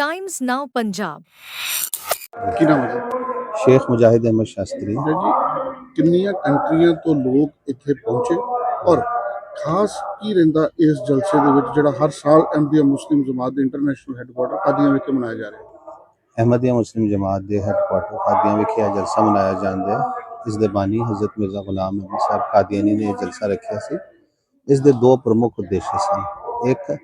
Times ਨਾਓ ਪੰਜਾਬ ਕੀ ਨਾਮ ਹੈ ਜੀ ਸ਼ੇਖ ਮੁਜਾਹਿਦ ਅਹਿਮਦ ਸ਼ਾਸਤਰੀ ਜੀ ਕਿੰਨੀਆਂ ਕੰਟਰੀਆਂ ਤੋਂ ਲੋਕ ਇੱਥੇ ਪਹੁੰਚੇ ਔਰ ਖਾਸ ਕੀ ਰਹਿੰਦਾ ਇਸ ਜਲਸੇ ਦੇ ਵਿੱਚ ਜਿਹੜਾ ਹਰ ਸਾਲ ਐਮਡੀਐਮ ਮੁਸਲਿਮ ਜਮਾਤ ਦੇ ਇੰਟਰਨੈਸ਼ਨਲ ਹੈੱਡਕੁਆਟਰ ਕਾਦੀਆਂ ਵਿਖੇ ਮਨਾਇਆ ਜਾ ਰਿਹਾ ਹੈ ਅਹਿਮਦੀਆ ਮੁਸਲਿਮ ਜਮਾਤ ਦੇ ਹੈੱਡਕੁਆਟਰ ਕਾਦੀਆਂ ਵਿਖੇ ਇਹ ਜਲਸਾ ਮਨਾਇਆ ਜਾਂਦਾ ਹੈ ਇਸ ਦੇ ਬਾਨੀ ਹਜ਼ਰਤ ਮਿਰਜ਼ਾ ਗੁਲਾਮ ਅਹਿਮਦ ਸਾਹਿਬ ਕਾਦੀਆਨੀ ਨੇ ਇਹ ਜਲਸਾ ਰੱਖਿਆ ਸੀ ਇਸ ਦੇ ਦੋ ਪ੍ਰਮੁੱਖ ਉਦੇਸ਼ ਸਨ ਇੱਕ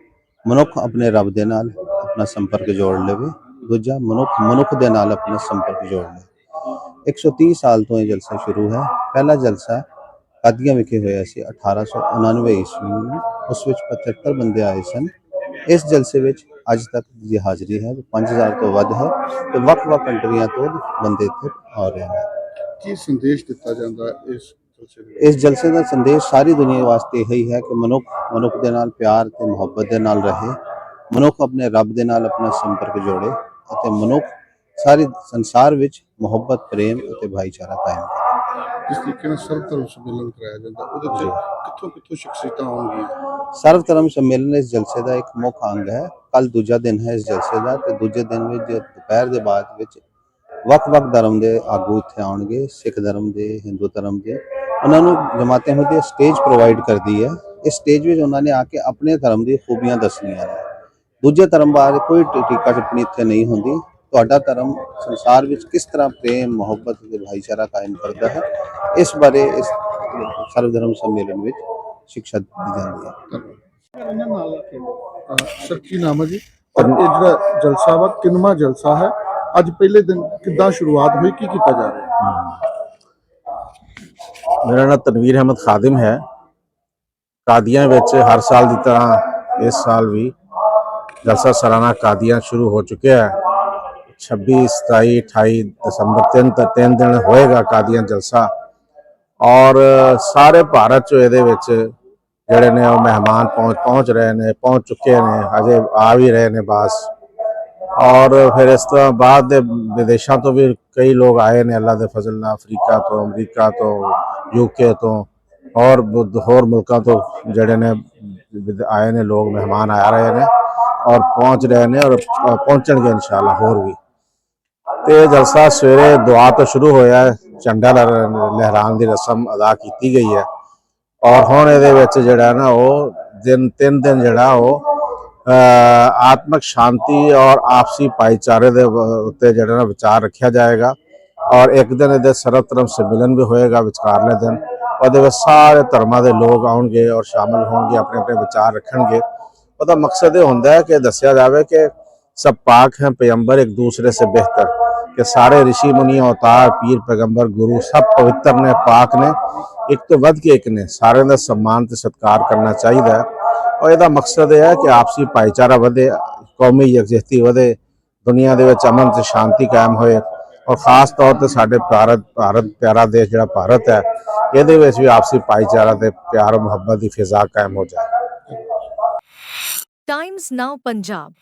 ਮਨੁੱਖ ਆਪਣੇ ਰੱਬ ਦੇ ਨਾਲ ਆਪਣਾ ਸੰਪਰਕ ਜੋੜ ਲਵੇ। ਦੂਜਾ ਮਨੁੱਖ ਮਨੁੱਖ ਦੇ ਨਾਲ ਆਪਣਾ ਸੰਪਰਕ ਜੋੜ ਲਵੇ। 130 ਸਾਲ ਤੋਂ ਇਹ ਜਲਸਾ ਸ਼ੁਰੂ ਹੈ। ਪਹਿਲਾ ਜਲਸਾ ਕਾਦੀਆਂ ਵਿਖੇ ਹੋਇਆ ਸੀ 1899 ਈਸਵੀ ਨੂੰ। ਉਸ ਵਿੱਚ 75 ਬੰਦੇ ਆਏ ਸਨ। ਇਸ ਜਲਸੇ ਵਿੱਚ ਅੱਜ ਤੱਕ ਦੀ ਹਾਜ਼ਰੀ ਹੈ 5000 ਤੋਂ ਵੱਧ ਹੈ ਤੇ ਵੱਖ-ਵੱਖ ਕੰਟਰੀਆਂ ਤੋਂ ਬੰਦੇ ਇੱਥੇ ਆ ਰਹੇ ਹਨ। ਕੀ ਸੰਦੇਸ਼ ਦਿੱਤਾ ਜਾਂਦਾ ਇਸ ਇਸ ਜਲਸੇ ਦਾ ਸੰਦੇਸ਼ ਸਾਰੀ ਦੁਨੀਆ ਵਾਸਤੇ ਇਹ ਹੀ ਹੈ ਕਿ ਮਨੁੱਖ ਮਨੁੱਖ ਦੇ ਨਾਲ ਪਿਆਰ ਤੇ ਮੁਹੱਬਤ ਦੇ ਨਾਲ ਰਹੇ। ਮਨੁੱਖ ਆਪਣੇ ਰੱਬ ਦੇ ਨਾਲ ਆਪਣਾ ਸੰਪਰਕ ਜੋੜੇ ਅਤੇ ਮਨੁੱਖ ਸਾਰੇ ਸੰਸਾਰ ਵਿੱਚ ਮੁਹੱਬਤ ਪ੍ਰੇਮ ਅਤੇ ਭਾਈਚਾਰਾ ਕਾਇਮ ਕਰੇ। ਜਿਸ ਤਰੀਕੇ ਨਾਲ ਸਰਵ ਧਰਮ ਸੰਮੇਲਨ ਕਰਾਇਆ ਜਾਂਦਾ ਉਹਦੇ ਜੀ। ਚ ਕਿੱਥੋਂ ਕਿੱਥੋਂ ਸ਼ਖਸੀਅਤਾਂ ਆਉਣਗੀਆਂ? ਸਰਵ ਧਰਮ ਸੰਮੇਲਨ ਇਸ ਜਲਸੇ ਦਾ ਇੱਕ ਮੁੱਖ ਅੰਗ ਹੈ। ਕੱਲ ਦੂਜਾ ਦਿਨ ਹੈ ਇਸ ਜਲਸੇ ਦਾ ਤੇ ਦੂਜੇ ਦਿਨ ਵਿੱਚ ਜੋ ਦੁਪਹਿਰ ਦੇ ਬਾਅਦ ਵਿੱਚ ਵੱਖ-ਵੱਖ ਧਰਮ ਦੇ ਆਗੂ ਇੱਥੇ ਆਉਣਗੇ ਸਿੱਖ ਧਰਮ ਦੇ ਹਿੰਦੂ ਧਰਮ ਦੇ। ਉਹਨਾਂ ਨੂੰ ਜਮਾਤ ਅਹਿਮਦੀਆ ਸਟੇਜ ਪ੍ਰੋਵਾਈਡ ਕਰਦੀ ਹੈ। ਇਸ ਸਟੇਜ ਵਿੱਚ ਉਹਨਾਂ ਨੇ ਆ ਕੇ ਆਪਣੇ ਧਰਮ ਦੀ ਖੂਬੀਆਂ ਦੱਸਣੀਆਂ ਨੇ। ਦੂਜੇ ਧਰਮ ਬਾਰੇ ਕੋਈ ਟੀਕਾ ਟਿੱਪਣੀ ਇੱਥੇ ਨਹੀਂ ਹੁੰਦੀ। ਤੁਹਾਡਾ ਧਰਮ ਸੰਸਾਰ ਵਿੱਚ ਕਿਸ ਤਰ੍ਹਾਂ ਪ੍ਰੇਮ ਮੁਹੱਬਤ ਤੇ ਭਾਈਚਾਰਾ ਕਾਇਮ ਕਰਦਾ ਹੈ ਇਸ ਬਾਰੇ ਇਸ ਸਰਵ ਧਰਮ ਸੰਮੇਲਨ ਵਿੱਚ ਸਿੱਖਿਆ ਦਿੱਤੀ ਜਾਂਦੀ ਹੈ। ਸਰ ਕੀ ਨਾਮ ਹੈ ਜੀ? ਔਰ ਇਹ ਜਿਹੜਾ ਜਲਸਾ ਵਾ ਕਿੰਨਵਾਂ ਜਲਸਾ ਹੈ? ਅੱਜ ਪਹਿਲੇ ਦਿਨ ਕਿੱਦਾਂ ਸ਼ੁਰੂਆਤ ਹੋਈ ਕੀ ਕੀਤਾ ਜਾ ਰਿਹਾ ਮੇਰਾ ਨਾਮ ਤਨਵੀਰ ਅਹਿਮਦ ਖਾਦਿਮ ਹੈ। ਕਾਦੀਆਂ ਵਿੱਚ ਹਰ ਸਾਲ ਦੀ ਤਰ੍ਹਾਂ ਇਸ ਸਾਲ ਵੀ ਜਲਸਾ ਸਾਲਾਨਾ ਕਾਦੀਆਂ ਸ਼ੁਰੂ ਹੋ ਚੁੱਕਿਆ ਹੈ। 26 27 28 ਦਸੰਬਰ ਤਿੰਨ ਤਿੰਨ ਦਿਨ ਹੋਏਗਾ ਕਾਦੀਆਂ ਜਲਸਾ। ਔਰ ਸਾਰੇ ਭਾਰਤ ਚ ਇਹਦੇ ਵਿੱਚ ਜਿਹੜੇ ਨੇ ਉਹ ਮਹਿਮਾਨ ਪਹੁੰਚ ਪਹੁੰਚ ਰਹੇ ਨੇ, ਪਹੁੰਚ ਚੁੱਕੇ ਨੇ, ਹਜੇ ਆ ਵੀ ਰਹੇ ਨੇ ਬਾਸ ਔਰ ਫਿਰ ਇਸ ਤੋਂ ਬਾਅਦ ਦੇ ਵਿਦੇਸ਼ਾਂ ਤੋਂ ਵੀ ਕਈ ਲੋਕ ਆਏ ਨੇ ਅੱਲਾ ਦੇ ਫਜ਼ਲ ਨਾਲ, ਅਫਰੀਕਾ ਤੋਂ, ਅਮਰੀਕਾ ਤੋਂ ਯੂਕੇ ਤੋਂ, ਔਰ ਹੋਰ ਮੁਲਕਾਂ ਤੋਂ ਜਿਹੜੇ ਨੇ ਆਏ ਨੇ, ਲੋਕ ਮਹਿਮਾਨ ਆ ਰਹੇ ਨੇ। ਔਰ ਪਹੁੰਚ ਰਹੇ ਨੇ ਔਰ ਪਹੁੰਚਣਗੇ ਇਨਸ਼ਾਅੱਲਾ ਹੋਰ ਵੀ। ਤੇ ਜਲਸਾ ਸਵੇਰੇ ਦੁਆ ਤੋਂ ਸ਼ੁਰੂ ਹੋਇਆ ਹੈ। ਝੰਡਾ ਲਹਿਰਾਉਣ ਦੀ ਰਸਮ ਅਦਾ ਕੀਤੀ ਗਈ ਹੈ। ਔਰ ਹੁਣ ਇਹਦੇ ਵਿੱਚ ਜਿਹੜਾ ਨਾ ਉਹ ਦਿਨ, ਤਿੰਨ ਦਿਨ ਜਿਹੜਾ ਉਹ ਅਹ ਆਤਮਿਕ ਸ਼ਾਂਤੀ ਔਰ ਆਪਸੀ ਭਾਈਚਾਰੇ ਦੇ ਉੱਤੇ ਜਿਹੜਾ ਨਾ ਵਿਚਾਰ ਰੱਖਿਆ ਜਾਏਗਾ। ਔਰ ਇੱਕ ਦਿਨ ਇਹਦੇ ਸਰਵਤਰਮ ਸੰਮੇਲਨ ਵੀ ਹੋਏਗਾ, ਵਿਚਕਾਰਲੇ ਦਿਨ। ਉਹਦੇ ਵਿੱਚ ਸਾਰੇ ਧਰਮਾਂ ਦੇ ਲੋਕ ਆਉਣਗੇ ਔਰ ਸ਼ਾਮਲ ਹੋਣਗੇ ਆਪਣੇ ਆਪਣੇ ਵਿਚਾਰ ਰੱਖਣਗੇ। ਉਹਦਾ ਮਕਸਦ ਇਹ ਹੁੰਦਾ ਹੈ ਕਿ ਦੱਸਿਆ ਜਾਵੇ ਕਿ ਸਭ ਪਾਕ ਹੈ, ਪੈਗੰਬਰ ਇੱਕ ਦੂਸਰੇ ਸੇ ਬਿਹਤਰ। ਕਿ ਸਾਰੇ ઋષਿ ਮੁਨੀ ਅਵਤਾਰ ਪੀਰ, ਪੈਗੰਬਰ, ਗੁਰੂ ਸਭ ਪਵਿੱਤਰ ਨੇ, ਪਾਕ ਨੇ, ਇੱਕ ਤੋਂ ਵੱਧ ਕੇ ਇੱਕ ਨੇ। ਸਾਰਿਆਂ ਦਾ ਸਨਮਾਨ ਤੇ ਸਤਿਕਾਰ ਕਰਨਾ ਚਾਹੀਦਾ ਹੈ। ਔਰ ਇਹਦਾ ਮਕਸਦ ਇਹ ਹੈ ਕਿ ਆਪਸੀ ਭਾਈਚਾਰਾ ਵਧੇ, ਕੌਮੀ ਯਕਜਹਿਤੀ ਵਧੇ, ਦੁਨੀਆ ਦੇ ਵਿੱਚ ਅਮਨ ਤੇ ਸ਼ਾਂਤੀ ਕਾਇਮ ਹੋਏ। ਔਰ ਖਾਸ ਤੌਰ ਤੇ ਸਾਡੇ ਭਾਰਤ ਭਾਰਤ, ਪਿਆਰਾ ਦੇਸ਼ ਜਿਹੜਾ ਭਾਰਤ ਹੈ, ਇਹਦੇ ਵਿੱਚ ਵੀ ਆਪਸੀ ਭਾਈਚਾਰਾ ਤੇ ਪਿਆਰ, ਮੁਹੱਬਤ ਦੀ ਫਿਜ਼ਾ ਕਾਇਮ ਹੋ ਜਾਏ। Times Now Punjab.